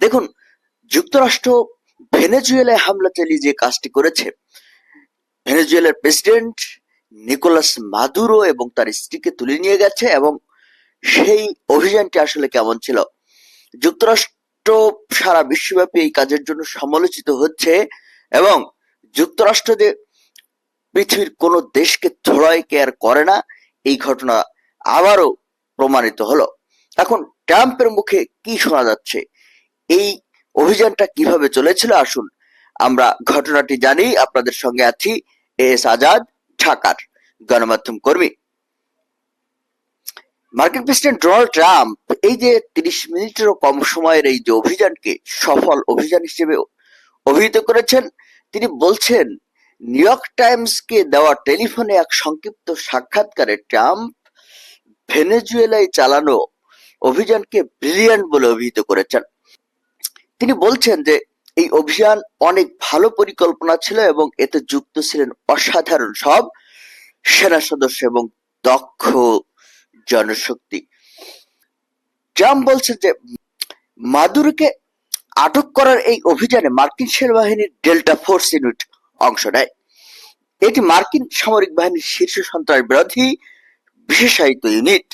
দেখুন, যুক্তরাষ্ট্র ভেনেজুয়েলায় হামলা চালিয়ে যে কাজটি করেছে, ভেনেজুয়েলার প্রেসিডেন্ট নিকোলাস মাদুরো এবং তার স্ত্রীকে তুলে নিয়ে গেছে এবং সেই অভিযানটি আসলে কেমন ছিল? যুক্তরাষ্ট্র সারা বিশ্বব্যাপী এই কাজের জন্য সমালোচিত হচ্ছে এবং যুক্তরাষ্ট্র যে পৃথিবীর কোন দেশকে ধড়াই কেয়ার করে না, এই ঘটনা আবারও প্রমাণিত হলো। এখন ট্রাম্পের মুখে কি শোনা যাচ্ছে? এই অভিযানটা কীভাবে চলেছিল? আসুন, আমরা ঘটনাটি জানি। আপনাদের সঙ্গে আছি এস আজাদ ঢাকার গণমাধ্যম কর্মী। মার্কিন প্রেসিডেন্ট ডোনাল্ড ট্রাম্প এই যে তিরিশ মিনিটেরও কম সময়ের এই যে অভিযানকে সফল অভিযান হিসেবে অভিহিত করেছেন, তিনি বলছেন, নিউ ইয়র্ক টাইমসকে দেওয়া টেলিফোনে এক সংক্ষিপ্ত সাক্ষাৎকারে ট্রাম্প ভেনেজুয়েলায় চালানো অভিযানকে ব্রিলিয়ান্ট বলে অভিহিত করেছেন। তিনি বলছেন যে, এই অভিযান অনেক ভালো পরিকল্পনা ছিল এবং এতে যুক্ত ছিলেন অসাধারণ সব সেনা সদস্য এবং দক্ষ জনশক্তি। ট্রাম্প বলছেন যে, মাদুরোকে আটক করার এই অভিযানে মার্কিন সেনাবাহিনীর ডেল্টা ফোর্স ইউনিট অংশ নেয়। এটি মার্কিন সামরিক বাহিনীর শীর্ষ সন্ত্রাস বিরোধী বিশেষায়িত ইউনিট।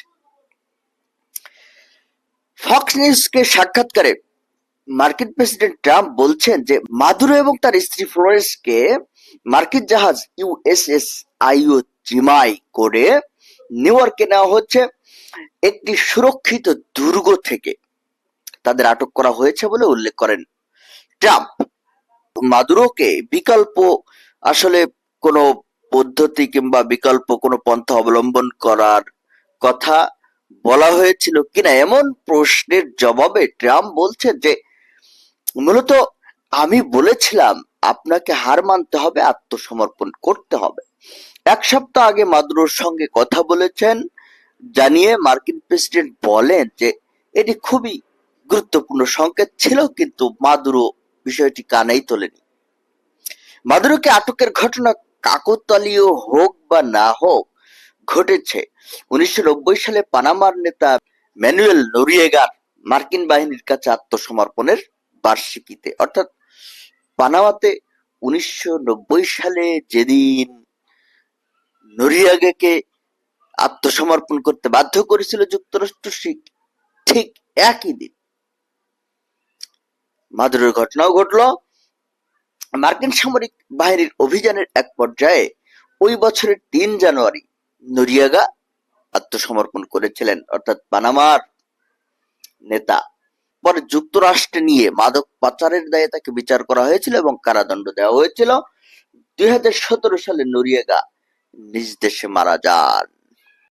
ফক্স নিউজকে সাক্ষাৎকারে মার্কিন প্রেসিডেন্ট ট্রাম্প বলছেন যে মাদুরো এবং তার স্ত্রী ফ্লোরেন্সকে মার্কিন জাহাজ ইউএসএস আইও জিমাই করে নিউ ইয়র্কে নেওয়া হচ্ছে। একটি সুরক্ষিত দুর্গ থেকে তাদের আটক করা হয়েছে বলে উল্লেখ করেন ট্রাম্প। মাদুরোকে বিকল্প আসলে কোনো পদ্ধতি কিংবা বিকল্প কোনো পন্থা অবলম্বন করার কথা বলা হয়েছিল কিনা এমন প্রশ্নের জবাবে ট্রাম্প বলছে যে মূলত আমি বলেছিলাম, আপনাকে হার মানতে হবে, আত্মসমর্পণ করতে হবে। এক সপ্তাহ আগে মাদুরোর সঙ্গে কথা বলেছেন, জানিয়ে মার্কিন প্রেসিডেন্ট বলেন যে, এটি খুবই গুরুত্বপূর্ণ সংকেত ছিল, কিন্তু মাদুরো বিষয়টি কানেই তোলেনি। মাদুরোকে আটকের ঘটনা কাকতালীয় হোক বা না হোক, ঘটেছে। উনিশশো নব্বই সালে পানামার নেতা ম্যানুয়েল নোরিয়েগার মার্কিন বাহিনীর কাছে আত্মসমর্পণের বার্ষিকীতে। অর্থাৎ পানামাতে উনিশশো সালে যেদিন নরিয়াগাকে আত্মসমর্পণ করতে বাধ্য করেছিল যুক্তরাষ্ট্র ঠিক একই দিন মাদুরের ঘটনাও ঘটলো। মার্কিন সামরিক বাহিনীর অভিযানের এক পর্যায়ে ওই বছরের তিন জানুয়ারি নরিয়াগা আত্মসমর্পণ করেছিলেন। অর্থাৎ পানামার নেতা পরে যুক্তরাষ্ট্রে নিয়ে মাদক পাচারের দায়ে তাকে বিচার করা হয়েছিল এবং কারাদণ্ড দেওয়া হয়েছিল। দুই হাজার সতেরো সালে নুরিয়েগা নিজ দেশে মারা যান।